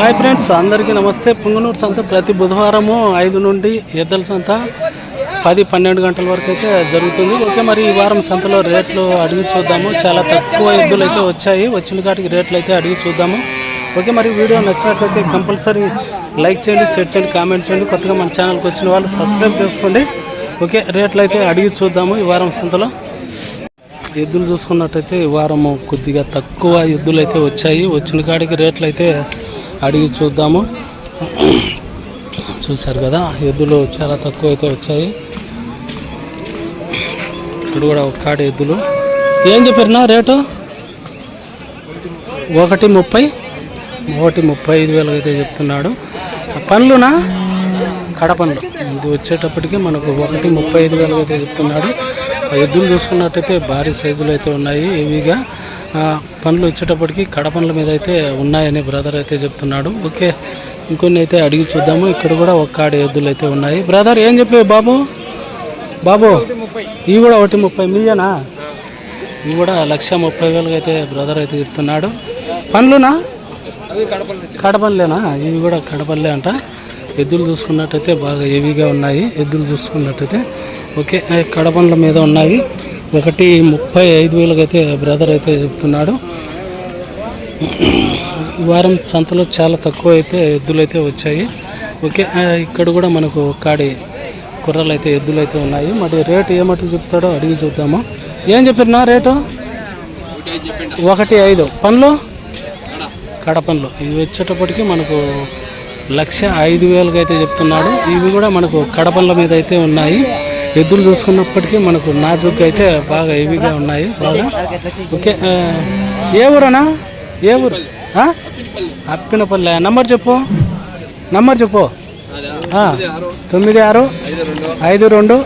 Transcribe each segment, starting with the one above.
Hi friends అందరికీ నమస్తే. పుంగనూరు సంత ప్రతి బుధవారము ఐదు నుండి ఎద్దల సంత పది పన్నెండు గంటల వరకు అయితే జరుగుతుంది. ఓకే మరి ఈ వారం సంతలో రేట్లు అడిగి చూద్దాము. చాలా తక్కువ ఎద్దులు అయితే వచ్చాయి. వచ్చిన కాటికి రేట్లు అయితే అడిగి చూద్దాము. ఓకే మరి వీడియో నచ్చినట్లయితే కంపల్సరీ లైక్ చేయండి షేర్ చేయండి కామెంట్ చేయండి. కొత్తగా మన ఛానల్కి వచ్చిన వాళ్ళు సబ్స్క్రైబ్ చేసుకోండి. ఓకే రేట్లు అయితే అడిగి చూద్దాము ఈ వారం సంతలో. ఎద్దులు చూసుకున్నట్టయితే ఈ వారము కొద్దిగా తక్కువ ఎద్దులు అయితే వచ్చాయి. వచ్చిన కాడికి రేట్లు అయితే అడిగి చూద్దాము. చూశారు కదా ఎద్దులు చాలా తక్కువ అయితే వచ్చాయి. ఇక్కడ కూడా ఒక ఎద్దులు. ఏం చెప్పారునా రేటు? ఒకటి ముప్పై. ఒకటి ముప్పై ఐదు వేలు అయితే చెప్తున్నాడు. పనులునా కడపనులు ఇది వచ్చేటప్పటికి మనకు ఒకటి ముప్పై ఐదు వేలు అయితే చెప్తున్నాడు. ఆ ఎద్దులు చూసుకున్నట్టయితే భారీ సైజులు అయితే ఉన్నాయి హెవీగా. పనులు పండ్లు కడ కడపండ్ల మీద అయితే ఉన్నాయని బ్రదర్ అయితే చెప్తున్నాడు. ఓకే ఇంకొన్ని అయితే అడిగి చూద్దాము. ఇక్కడ కూడా ఒక కాడి ఎద్దులు అయితే ఉన్నాయి. బ్రదర్ ఏం చెప్పావు బాబు? బాబు ఇవి కూడా ఒకటి ముప్పై మీయేనా ఇవి కూడా లక్ష ముప్పై వేలకు అయితే బ్రదర్ అయితే చెప్తున్నాడు. పనులునా కడపల్లేనా ఇవి కూడా కడపల్లే అంట. ఎద్దులు చూసుకున్నట్టయితే బాగా హెవీగా ఉన్నాయి. ఎద్దులు చూసుకున్నట్టయితే. ఓకే కడపండ్ల మీద ఉన్నాయి. ఒకటి ముప్పై ఐదు వేలకు అయితే బ్రదర్ అయితే చెప్తున్నాడు. ఈ వారం సంతలో చాలా తక్కువ అయితే ఎద్దులు అయితే వచ్చాయి. ఓకే ఇక్కడ కూడా మనకు కాడి కుర్రలు అయితే ఎద్దులు అయితే ఉన్నాయి. మరి రేటు ఏమట్టు చెప్తాడో అడిగి చూద్దాము. ఏం చెప్పినా రేటు? ఒకటి ఐదు. పనులు కడపంలో ఇవి వచ్చేటప్పటికి మనకు లక్ష ఐదు వేలుగా అయితే చెప్తున్నాడు. ఇవి కూడా మనకు కడపంల మీద అయితే ఉన్నాయి. ఎద్దులు చూసుకున్నప్పటికీ మనకు నాజుక్ అయితే బాగా హెవీగా ఉన్నాయి. బాగా. ఓకే ఏ ఊరనా ఏ ఊరు? అప్పినపల్లె. నంబర్ చెప్పు. నంబర్ చెప్పు. తొమ్మిది ఆరు ఐదు రెండు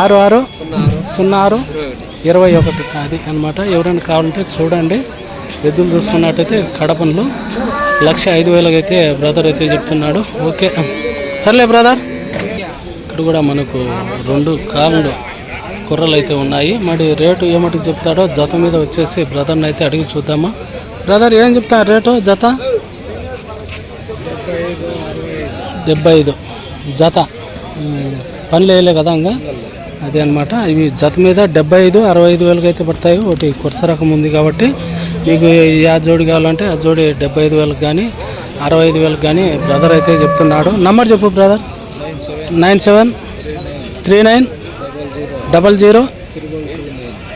ఆరు ఆరు సున్నా ఆరు ఇరవై ఒకటి. అది అన్నమాట. ఎవరైనా కావాలంటే చూడండి. ఎద్దులు చూసుకున్నట్టయితే కడపన్లు లక్ష ఐదు వేలకైతే బ్రదర్ అయితే చెప్తున్నాడు. ఓకే. సర్లే బ్రదర్. ఇక్కడ కూడా మనకు రెండు కాళ్ళు కుర్రలు అయితే ఉన్నాయి. మరి రేటు ఏమటి చెప్తాడో జత మీద వచ్చేసి బ్రదర్ని అయితే అడిగి చూద్దామా. బ్రదర్ ఏం చెప్తా రేటు జత? డెబ్బై ఐదు. జత. పనులు వేయలే కదా ఇంకా? అదే అనమాట ఇవి జత మీద డెబ్బై ఐదు అరవై ఐదు వేలకు అయితే పడతాయి. ఒకటి కుర్స రకం ఉంది కాబట్టి మీకు యా జోడి కావాలంటే ఆ జోడి డెబ్బై ఐదు వేలకు కానీ అరవై ఐదు వేలకు కానీ బ్రదర్ అయితే చెప్తున్నాడు. నంబర్ చెప్పు brother nine seven three nine double zero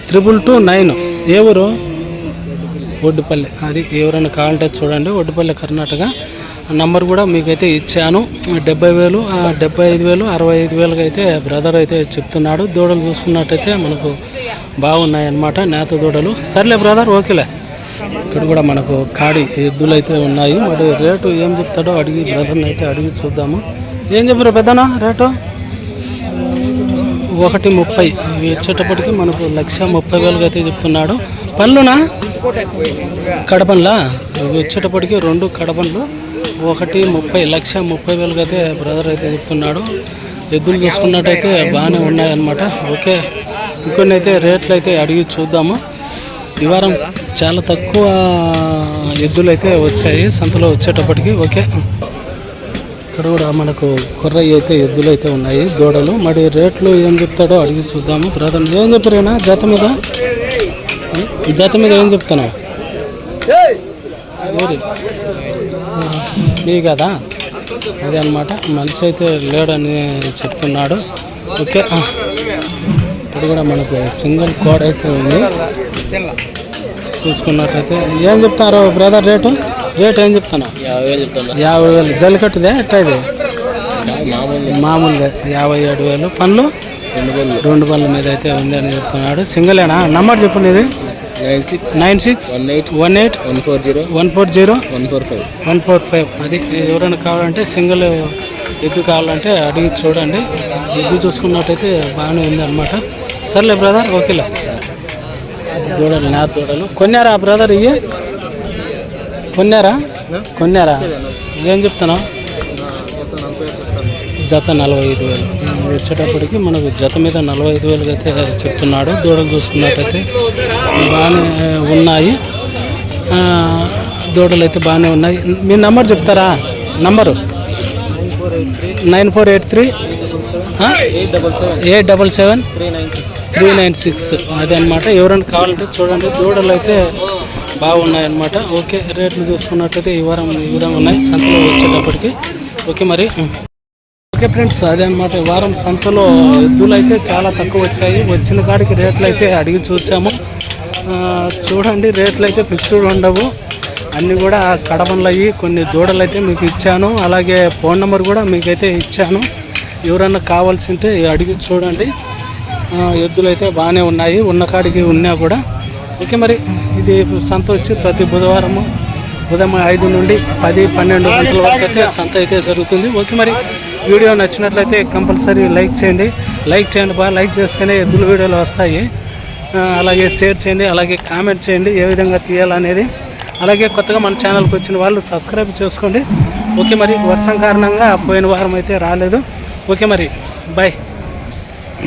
triple two nine. ఏ ఊరు? ఒడ్డుపల్లి. అది ఎవరైనా కావాలంటే చూడండి. ఒడ్డుపల్లి కర్ణాటక. నంబర్ కూడా మీకైతే ఇచ్చాను. డెబ్బై వేలు డెబ్బై ఐదు వేలు అరవై ఐదు వేలకు అయితే బ్రదర్ అయితే చెప్తున్నాడు. దూడలు చూసుకున్నట్టయితే మనకు బాగున్నాయి అన్నమాట నేత దూడలు. సర్లే బ్రదర్ ఓకేలే. ఇక్కడ కూడా మనకు కాడి ఎద్దులు అయితే ఉన్నాయి. మరి రేటు ఏం చెప్తాడో అడిగి బ్రదర్ని అయితే అడిగి చూద్దాము. ఏం చెప్పారు పెద్దనా రేటు? ఒకటి ముప్పై. ఇవి వచ్చేటప్పటికి మనకు లక్ష ముప్పై వేలుగా అయితే చెప్తున్నాడు. పళ్ళునా కడపన్లా ఇవి వచ్చేటప్పటికి రెండు కడపన్లు ఒకటి ముప్పై లక్ష ముప్పై వేలుగా అయితే బ్రదర్ అయితే చెప్తున్నాడు. ఎద్దులు చూసుకున్నట్టయితే బాగానే ఉన్నాయన్నమాట. ఓకే. ఇంకొన్ని అయితే రేట్లు అయితే అడిగి చూద్దాము. ఈ వారం చాలా తక్కువ ఎద్దులు అయితే వచ్చాయి సంతలో వచ్చేటప్పటికి. ఓకే. ఇక్కడ కూడా మనకు కుర్రయ్య అయితే ఎద్దులు అయితే ఉన్నాయి దూడలు. మరి రేట్లు ఏం చెప్తాడో అడిగి చూద్దాము. బ్రదర్ ఏం చెప్పారేనా జత మీద? జాత జత మీద ఏం చెప్తున్నావు మీ కదా? అదే అనమాట మనిషి అయితే లేడని చెప్తున్నాడు. ఓకే. ఇక్కడ కూడా మనకు సింగిల్ కోడ్ అయితే ఉంది. చూసుకున్నట్టయితే ఏం చెప్తారు బ్రదర్ రేటు? రేట్ ఏం చెప్తాను? యాభై వేలు చెప్తున్నా యాభై వేలు. జల్లికట్టుదే ఎట్టా ఇది? మామూలు మామూలుదే. యాభై ఏడు వేలు. పనులు రెండు వేలు రెండు పనుల మీద అయితే ఉంది అని చెప్తున్నాడు. సింగిలేనా నంబర్ చెప్పండి ఇది. Nine six nine six one eight one eight one four zero one four zero one four five. One four five. అది ఎవరైనా కావాలంటే సింగిల్ ఎద్దు కావాలంటే అడిగి చూడండి. ఎద్దు చూసుకున్నట్టయితే బాగానే ఉంది అనమాట సర్లే బ్రదర్ ఓకేలే. దూడలు నా దూడలు. కొన్నారా బ్రదర్ ఇవి కొన్నారా? కొన్నారా? ఏం చెప్తున్నావు? జత నలభై ఐదు వేలు. వచ్చేటప్పటికి మనకు జత మీద నలభై ఐదు వేలుగా అయితే చెప్తున్నాడు. దూడలు చూసుకున్నట్టయితే బాగానే ఉన్నాయి. దూడలు అయితే బాగానే ఉన్నాయి. మీ నంబర్ చెప్తారా? Number? Nine four eight three eight double seven eight double seven. Three nine six three అదే అనమాట ఎవరైనా కావాలంటే చూడండి. దూడలు అయితే బాగున్నాయన్నమాట. ఓకే రేట్లు చూసుకున్నట్లయితే ఈ వారం ఈ విధంగా ఉన్నాయి. సంతలో వచ్చేటప్పటికి. ఓకే మరి. ఓకే ఫ్రెండ్స్ అదే అనమాట ఈ వారం సంతలో ఎద్దులు అయితే చాలా తక్కువ వచ్చాయి. వచ్చిన కాడికి రేట్లు అయితే అడిగి చూసాము. చూడండి రేట్లు అయితే ఫిక్స్డ్ ఉండవు. అన్నీ కూడా కడపంలో అయ్యి కొన్ని దూడలు అయితే మీకు ఇచ్చాను. అలాగే ఫోన్ నెంబర్ కూడా మీకైతే ఇచ్చాను. ఎవరన్నా కావాల్సి ఉంటే అడిగి చూడండి. ఎద్దులు అయితే బాగానే ఉన్నాయి. ఉన్న కాడికి ఉన్నా కూడా. ఓకే మరి ఇది సంత వచ్చి ప్రతి బుధవారము ఉదయం ఐదు నుండి పది పన్నెండు గంటల వరకు అయితే సంత అయితే జరుగుతుంది. ఓకే మరి వీడియో నచ్చినట్లయితే కంపల్సరీ లైక్ చేయండి. లైక్ చేయండి బాగా లైక్ చేస్తేనే ఎద్దుల వీడియోలు వస్తాయి. అలాగే షేర్ చేయండి అలాగే కామెంట్ చేయండి ఏ విధంగా తీయాలనేది. అలాగే కొత్తగా మన ఛానల్కి వచ్చిన వాళ్ళు సబ్స్క్రైబ్ చేసుకోండి. ఓకే మరి వర్షం కారణంగా పోయిన వారం అయితే రాలేదు. ఓకే మరి బాయ్